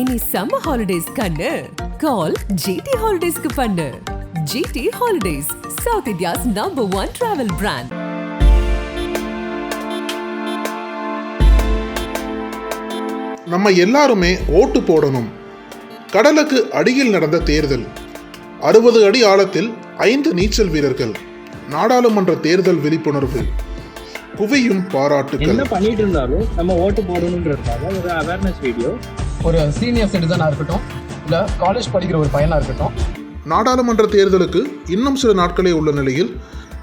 இனி summer holidays கண்ணு. கால் GT ஹாலிடேஸ்க்கு பண்ணு. GT holidays South India's number one travel brand நம்ம எல்லாருமே ஓட்டு போடணும். கடலுக்கு அடியில் நடந்த தேர்தல். அறுபது அடி ஆழத்தில் ஐந்து நீச்சல் வீரர்கள். நாடாளுமன்ற தேர்தல் விழிப்புணர்வு. குவியும் பாராட்டுகள் என்ன பண்ணிட்டு இருந்தாலும் நம்ம ஓட்டு போடணுன்றதுக்காக ஒரு அவேர்னஸ் வீடியோ ஒரு சீனியர் சிட்டிசனாக இருக்கட்டும் இல்லை காலேஜ் படிக்கிற ஒரு பையனாக இருக்கட்டும். நாடாளுமன்ற தேர்தலுக்கு இன்னும் சில நாட்களே உள்ள நிலையில்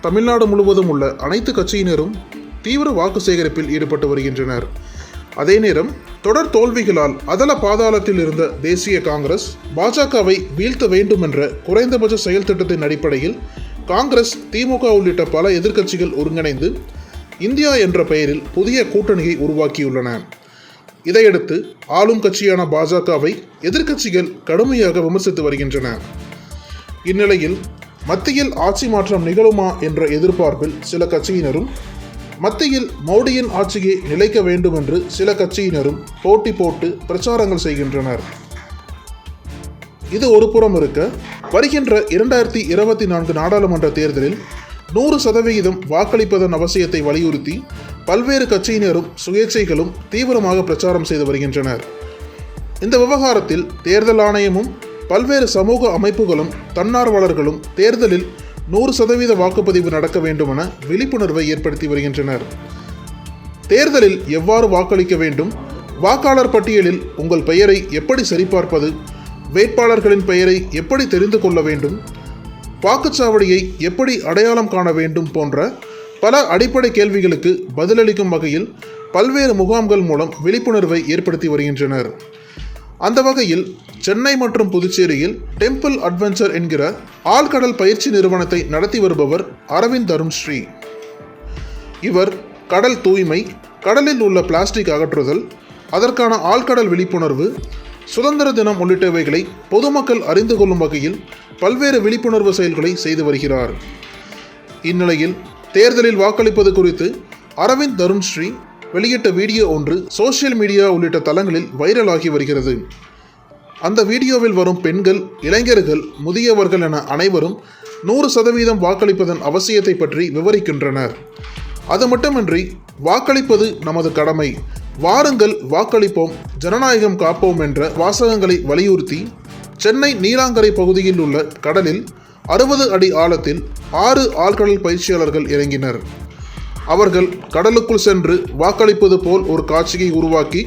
தமிழ்நாடு முழுவதும் உள்ள அனைத்து கட்சியினரும் தீவிர வாக்கு சேகரிப்பில் ஈடுபட்டு வருகின்றனர். அதே நேரம் தொடர் தோல்விகளால் அதல பாதாளத்தில் இருந்த தேசிய காங்கிரஸ் பாஜகவை வீழ்த்த வேண்டும் என்ற குறைந்தபட்ச செயல் திட்டத்தின் அடிப்படையில் காங்கிரஸ் திமுக உள்ளிட்ட பல எதிர்க்கட்சிகள் ஒருங்கிணைந்து இந்தியா என்ற பெயரில் புதிய கூட்டணியை உருவாக்கியுள்ளன. இதையடுத்து ஆளும் கட்சியான பாஜகவை எதிர்க்கட்சிகள் கடுமையாக விமர்சித்து வருகின்றன. இந்நிலையில் மத்தியில் ஆட்சி மாற்றம் நிகழுமா என்ற எதிர்பார்ப்பில் சில கட்சியினரும் மத்தியில் மோடியின் ஆட்சியை நிலைக்க வேண்டும் என்று சில கட்சியினரும் போட்டி போட்டு பிரச்சாரங்கள் செய்கின்றனர். இது ஒரு புறம் இருக்க வருகின்ற இரண்டாயிரத்தி இருபத்தி நான்கு நாடாளுமன்ற தேர்தலில் நூறு சதவிகிதம் வாக்களிப்பதன் அவசியத்தை வலியுறுத்தி பல்வேறு கட்சியினரும் சுயேட்சைகளும் தீவிரமாக பிரச்சாரம் செய்து வருகின்றனர். இந்த விவகாரத்தில் தேர்தல் ஆணையமும் பல்வேறு சமூக அமைப்புகளும் தன்னார்வலர்களும் தேர்தலில் நூறு சதவீத வாக்குப்பதிவு நடக்க வேண்டுமென விழிப்புணர்வை ஏற்படுத்தி வருகின்றனர். தேர்தலில் எவ்வாறு வாக்களிக்க வேண்டும்? வாக்காளர் பட்டியலில் உங்கள் பெயரை எப்படி சரிபார்ப்பது? வேட்பாளர்களின் பெயரை எப்படி தெரிந்து கொள்ள வேண்டும்? வாக்குச்சாவடியை எப்படி அடையாளம் காண வேண்டும் போன்ற பல அடிப்படை கேள்விகளுக்கு பதிலளிக்கும் வகையில் பல்வேறு முகாம்கள் மூலம் விழிப்புணர்வை ஏற்படுத்தி வருகின்றனர். அந்த வகையில் சென்னை மற்றும் புதுச்சேரியில் டெம்பிள் அட்வென்ச்சர் என்கிற ஆழ்கடல் பயிற்சி நிறுவனத்தை நடத்தி வருபவர் அரவிந்த் அருண்ஸ்ரீ. இவர் கடல் தூய்மை கடலில் உள்ள பிளாஸ்டிக் அகற்றுதல் அதற்கான ஆழ்கடல் விழிப்புணர்வு சுதந்திர தினம் உள்ளிட்டவைகளை பொதுமக்கள் அறிந்து கொள்ளும் வகையில் பல்வேறு விழிப்புணர்வு செயல்களை செய்து வருகிறார். இந்நிலையில் தேர்தலில் வாக்களிப்பது குறித்து அரவிந்த் தருண் ஸ்ரீ வெளியிட்ட வீடியோ ஒன்று சோஷியல் மீடியா உள்ளிட்ட தளங்களில் வைரலாகி வருகிறது. அந்த வீடியோவில் வரும் பெண்கள் இளைஞர்கள் முதியவர்கள் என அனைவரும் நூறு சதவீதம் வாக்களிப்பதன் அவசியத்தை பற்றி விவரிக்கின்றனர். அது மட்டுமின்றி வாக்களிப்பது நமது கடமை. வாருங்கள் வாக்களிப்போம் ஜனநாயகம் காப்போம் என்ற வாசகங்களை வலியுறுத்தி சென்னை நீலாங்கரை பகுதியில் உள்ள கடலில் அறுபது அடி ஆழத்தில் ஆறு ஆழ்கடல் பயிற்சியாளர்கள் இறங்கினர். அவர்கள் கடலுக்குள் சென்று வாக்களிப்பது போல் ஒரு காட்சியை உருவாக்கி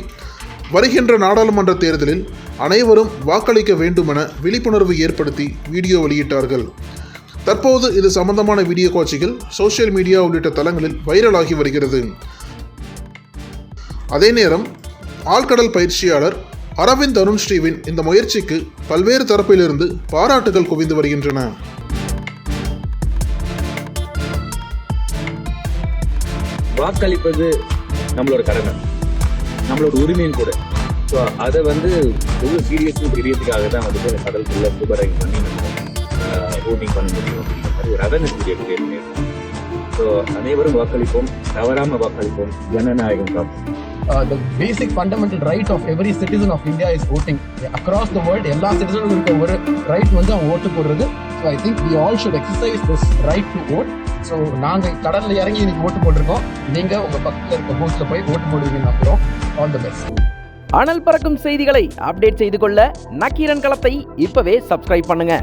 வருகின்ற நாடாளுமன்ற தேர்தலில் அனைவரும் வாக்களிக்க வேண்டுமென விழிப்புணர்வு ஏற்படுத்தி வீடியோ வெளியிட்டார்கள். தற்போது இது சம்பந்தமான வீடியோ காட்சிகள் சோஷியல் மீடியா உள்ளிட்ட தளங்களில் வைரலாகி வருகிறது. அதே நேரம் ஆழ்கடல் பயிற்சியாளர் அரவிந்த் அருண் ஸ்ரீவின் இந்த முயற்சிக்கு பல்வேறு தரப்பிலிருந்து பாராட்டுகள் குவிந்து வருகின்றன. வாக்களிப்பது நம்மளோட கடமை. நம்மளோட உரிமையும் கூட. ஸோ அதை வந்து ஒரு சீரியஸும் தெரியறதுக்காக தான் வந்துட்டு கடலுக்குள்ள சுபரங்க பண்ணி நம்ம ஓட்டிங் பண்ண முடியும் அப்படிங்கிற மாதிரி ஒரு அவேர்னஸ் வீடியோ கிரியேட் ஸோ அனைவரும் வாக்களிப்போம் தவறாமல் வாக்களிப்போம் ஜனநாயகம் காப்போம். The basic fundamental right of every citizen of India is voting across the world எல்லா சிட்டிசனும் இருக்க ஒரு ரைட் வந்து அவங்க ஓட்டு போடுறது. So I think we all should exercise this right to vote so நாங்கள் கடலில் இறங்கி இன்னைக்கு ஓட்டு போட்டிருக்கோம். நீங்கள் உங்கள் பக்கத்தில் இருக்க பூத்தில் போய் ஓட்டு போடுவீங்கன்னு நம்புகிறோம் ஆல் த பெஸ்ட் அனல் பறக்கும் செய்திகளை அப்டேட் செய்து கொள்ள நக்கீரன் களத்தை இப்பவே சப்ஸ்கிரைப் பண்ணுங்கள்